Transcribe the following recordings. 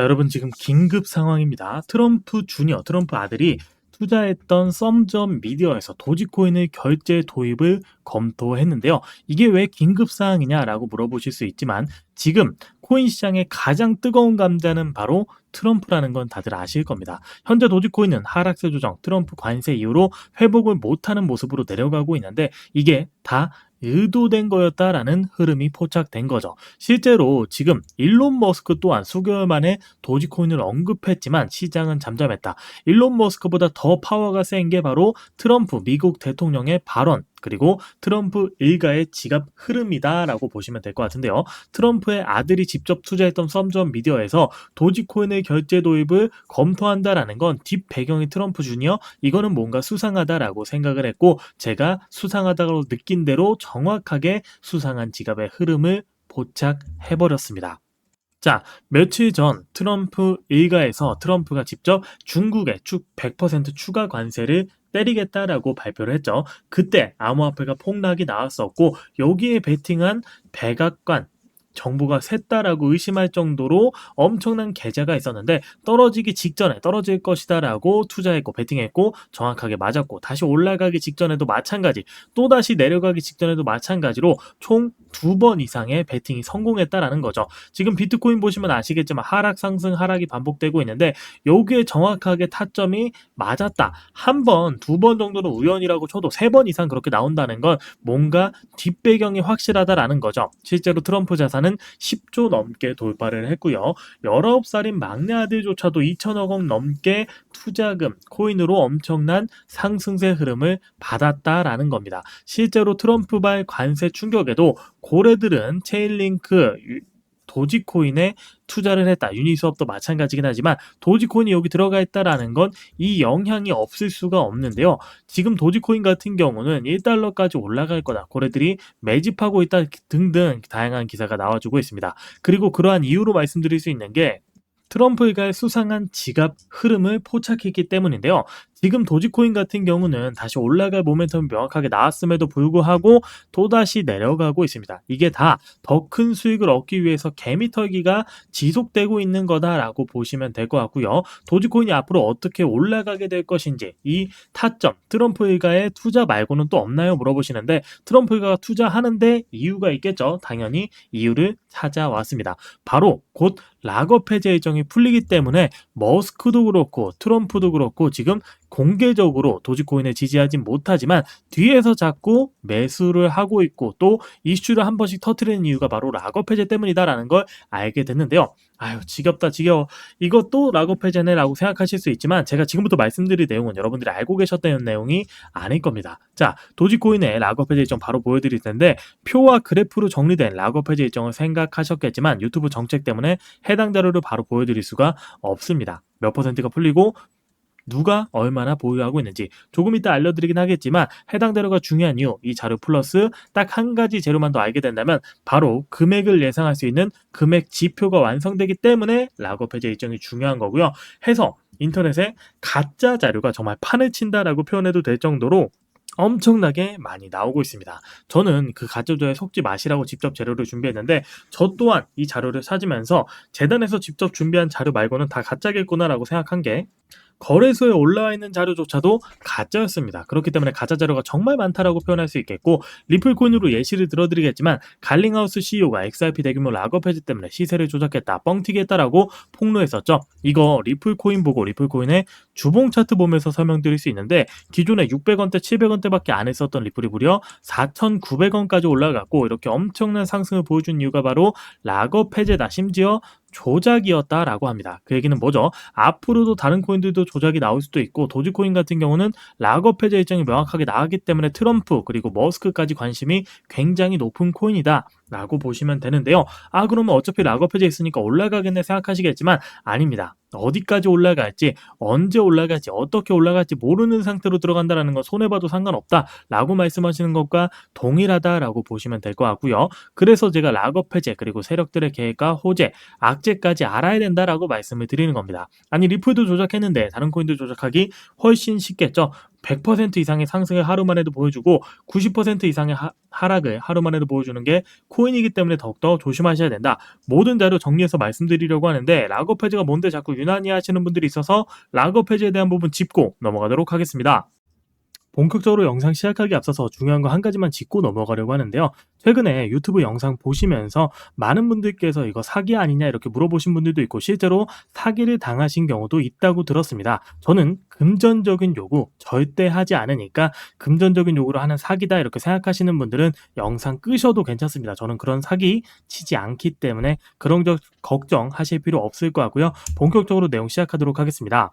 자, 여러분 지금 긴급 상황입니다. 트럼프 주니어, 트럼프 아들이 투자했던 썸점 미디어에서 도지코인의 결제 도입을 검토했는데요. 이게 왜 긴급 사항이냐라고 물어보실 수 있지만 지금 코인 시장의 가장 뜨거운 감자는 바로 트럼프라는 건 다들 아실 겁니다. 현재 도지코인은 하락세 조정, 트럼프 관세 이후로 회복을 못하는 모습으로 내려가고 있는데 이게 다 의도된 거였다라는 흐름이 포착된 거죠. 실제로 지금 일론 머스크 또한 수개월 만에 도지코인을 언급했지만 시장은 잠잠했다. 일론 머스크보다 더 파워가 센 게 바로 트럼프 미국 대통령의 발언 그리고 트럼프 일가의 지갑 흐름이다라고 보시면 될 것 같은데요. 트럼프의 아들이 직접 투자했던 썸점 미디어에서 도지코인의 결제 도입을 검토한다라는 건 뒷 배경이 트럼프 주니어 이거는 뭔가 수상하다라고 생각을 했고 제가 수상하다고 느낀 대로 정확하게 수상한 지갑의 흐름을 포착해버렸습니다. 자, 며칠 전 트럼프 일가에서 트럼프가 직접 중국에 쭉100% 추가 관세를 때리겠다라고 발표를 했죠. 그때 암호화폐가 폭락이 나왔었고 여기에 베팅한 백악관 정보가 샜다라고 의심할 정도로 엄청난 계좌가 있었는데 떨어지기 직전에 떨어질 것이다라고 투자했고 베팅했고 정확하게 맞았고 다시 올라가기 직전에도 마찬가지 또 다시 내려가기 직전에도 마찬가지로 총 두 번 이상의 베팅이 성공했다라는 거죠. 지금 비트코인 보시면 아시겠지만 하락 상승 하락이 반복되고 있는데 여기에 정확하게 타점이 맞았다. 한 번, 두 번 정도는 우연이라고 쳐도 세 번 이상 그렇게 나온다는 건 뭔가 뒷배경이 확실하다라는 거죠. 실제로 트럼프 자산은 10조 넘게 돌파를 했고요. 19살인 막내 아들조차도 2천억 원 넘게 투자금, 코인으로 엄청난 상승세 흐름을 받았다라는 겁니다. 실제로 트럼프발 관세 충격에도 고래들은 체인링크, 도지코인에 투자를 했다. 유니스업도 마찬가지긴 하지만 도지코인이 여기 들어가 있다라는 건 이 영향이 없을 수가 없는데요. 지금 도지코인 같은 경우는 1달러까지 올라갈 거다. 고래들이 매집하고 있다 등등 다양한 기사가 나와주고 있습니다. 그리고 그러한 이유로 말씀드릴 수 있는 게 트럼프가 수상한 지갑 흐름을 포착했기 때문인데요. 지금 도지코인 같은 경우는 다시 올라갈 모멘텀이 명확하게 나왔음에도 불구하고 또다시 내려가고 있습니다. 이게 다 더 큰 수익을 얻기 위해서 개미털기가 지속되고 있는 거다라고 보시면 될 것 같고요. 도지코인이 앞으로 어떻게 올라가게 될 것인지 이 타점 트럼프 일가의 투자 말고는 또 없나요? 물어보시는데 트럼프 일가가 투자하는데 이유가 있겠죠. 당연히 이유를 찾아왔습니다. 바로 곧 락업 해제 일정이 풀리기 때문에 머스크도 그렇고 트럼프도 그렇고 지금 공개적으로 도지코인을 지지하지 못하지만 뒤에서 자꾸 매수를 하고 있고 또 이슈를 한 번씩 터트리는 이유가 바로 락업 해제 때문이다라는 걸 알게 됐는데요. 아유 지겹다 지겨워 이것도 락업 해제네 라고 생각하실 수 있지만 제가 지금부터 말씀드릴 내용은 여러분들이 알고 계셨다는 내용이 아닐 겁니다. 자 도지코인의 락업 해제 일정 바로 보여드릴 텐데 표와 그래프로 정리된 락업 해제 일정을 생각하셨겠지만 유튜브 정책 때문에 해당 자료를 바로 보여드릴 수가 없습니다. 몇 퍼센트가 풀리고 누가 얼마나 보유하고 있는지 조금 이따 알려드리긴 하겠지만 해당 자료가 중요한 이유 이 자료 플러스 딱 한 가지 재료만 더 알게 된다면 바로 금액을 예상할 수 있는 금액 지표가 완성되기 때문에 락업 해제 일정이 중요한 거고요. 해서 인터넷에 가짜 자료가 정말 판을 친다라고 표현해도 될 정도로 엄청나게 많이 나오고 있습니다. 저는 그 가짜조에 속지 마시라고 직접 재료를 준비했는데 저 또한 이 자료를 찾으면서 재단에서 직접 준비한 자료 말고는 다 가짜겠구나라고 생각한 게 거래소에 올라와 있는 자료조차도 가짜였습니다. 그렇기 때문에 가짜 자료가 정말 많다라고 표현할 수 있겠고 리플코인으로 예시를 들어드리겠지만 갈링하우스 CEO가 XRP 대규모 락업 해지 때문에 시세를 조작했다, 뻥튀기 했다라고 폭로했었죠. 이거 리플코인 보고 리플코인의 주봉 차트 보면서 설명드릴 수 있는데 기존에 600원대, 700원대밖에 안 했었던 리플이 무려 4,900원까지 올라갔고 이렇게 엄청난 상승을 보여준 이유가 바로 락업 해제다. 심지어 조작이었다라고 합니다. 그 얘기는 뭐죠? 앞으로도 다른 코인들도 조작이 나올 수도 있고 도지코인 같은 경우는 락업 해제 일정이 명확하게 나왔기 때문에 트럼프 그리고 머스크까지 관심이 굉장히 높은 코인이다. 라고 보시면 되는데요. 아, 그러면 어차피 락업 해제 있으니까 올라가겠네 생각하시겠지만 아닙니다. 어디까지 올라갈지, 언제 올라갈지, 어떻게 올라갈지 모르는 상태로 들어간다라는 건 손해봐도 상관없다 라고 말씀하시는 것과 동일하다라고 보시면 될 것 같고요. 그래서 제가 락업 해제, 그리고 세력들의 계획과 호재, 악재까지 알아야 된다라고 말씀을 드리는 겁니다. 아니, 리플도 조작했는데 다른 코인도 조작하기 훨씬 쉽겠죠. 100% 이상의 상승을 하루 만에도 보여주고 90% 이상의 하, 하락을 하루 만에도 보여주는 게 코인이기 때문에 더욱더 조심하셔야 된다. 모든 자료 정리해서 말씀드리려고 하는데 락업 해제가 뭔데 자꾸 유난히 하시는 분들이 있어서 락업 해제에 대한 부분 짚고 넘어가도록 하겠습니다. 본격적으로 영상 시작하기 앞서서 중요한 거 한 가지만 짚고 넘어가려고 하는데요. 최근에 유튜브 영상 보시면서 많은 분들께서 이거 사기 아니냐 이렇게 물어보신 분들도 있고 실제로 사기를 당하신 경우도 있다고 들었습니다. 저는 금전적인 요구 절대 하지 않으니까 금전적인 요구를 하는 사기다 이렇게 생각하시는 분들은 영상 끄셔도 괜찮습니다. 저는 그런 사기 치지 않기 때문에 그런 걱정하실 필요 없을 것 같고요. 본격적으로 내용 시작하도록 하겠습니다.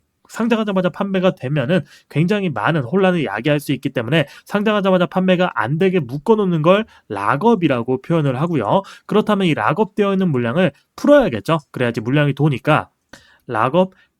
상장하자마자 판매가 되면은 굉장히 많은 혼란을 야기할 수 있기 때문에 상장하자마자 판매가 안 되게 묶어놓는 걸 락업이라고 표현을 하고요. 그렇다면 이 락업되어 있는 물량을 풀어야겠죠. 그래야지 물량이 도니까 락업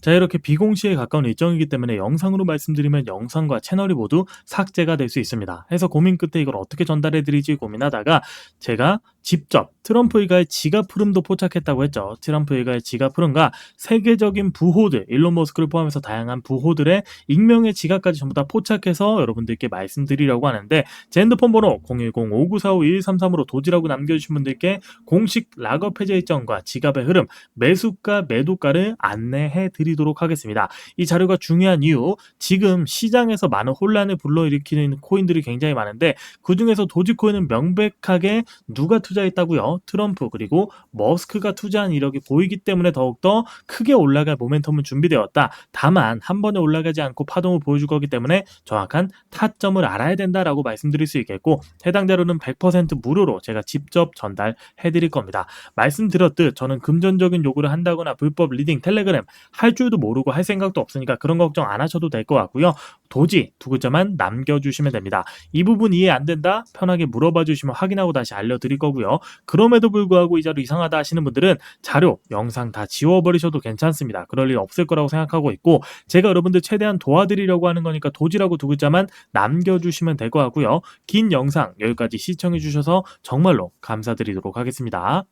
자 이렇게 비공시에 가까운 일정이기 때문에 영상으로 말씀드리면 영상과 채널이 모두 삭제가 될 수 있습니다. 해서 고민 끝에 이걸 어떻게 전달해 드리지 고민하다가 제가 직접 트럼프 일가의 지갑 푸름도 포착했다고 했죠. 트럼프 일가의 지갑 푸름과 세계적인 부호들, 일론 머스크를 포함해서 다양한 부호들의 익명의 지갑까지 전부 다 포착해서 여러분들께 말씀드리려고 하는데 제 핸드폰 번호 010-5945-2133으로 도지라고 남겨주신 분들께 공식 락업 해제 일정과 지갑의 흐름, 매수가, 매도가를 안내해 드리도록 하겠습니다. 이 자료가 중요한 이유, 지금 시장에서 많은 혼란을 불러일으키는 코인들이 굉장히 많은데 그 중에서 도지코인은 명백하게 누가 투자했다고요. 트럼프 그리고 머스크가 투자한 이력이 보이기 때문에 더욱더 크게 올라갈 모멘텀은 준비되었다. 다만 한 번에 올라가지 않고 파동을 보여줄 거기 때문에 정확한 타점을 알아야 된다라고 말씀드릴 수 있겠고 해당 자료는 100% 무료로 제가 직접 전달해 드릴 겁니다. 말씀드렸듯 저는 금전적인 요구를 한다거나 불법 리딩 텔레그램 할 줄도 모르고 할 생각도 없으니까 그런 걱정 안 하셔도 될 것 같고요. 도지 두 글자만 남겨주시면 됩니다. 이 부분 이해 안 된다? 편하게 물어봐 주시면 확인하고 다시 알려드릴 거고요. 그럼에도 불구하고 이 자료 이상하다 하시는 분들은 자료, 영상 다 지워버리셔도 괜찮습니다. 그럴 일 없을 거라고 생각하고 있고 제가 여러분들 최대한 도와드리려고 하는 거니까 도지라고 두 글자만 남겨주시면 될것 같고요. 긴 영상 여기까지 시청해 주셔서 정말로 감사드리도록 하겠습니다.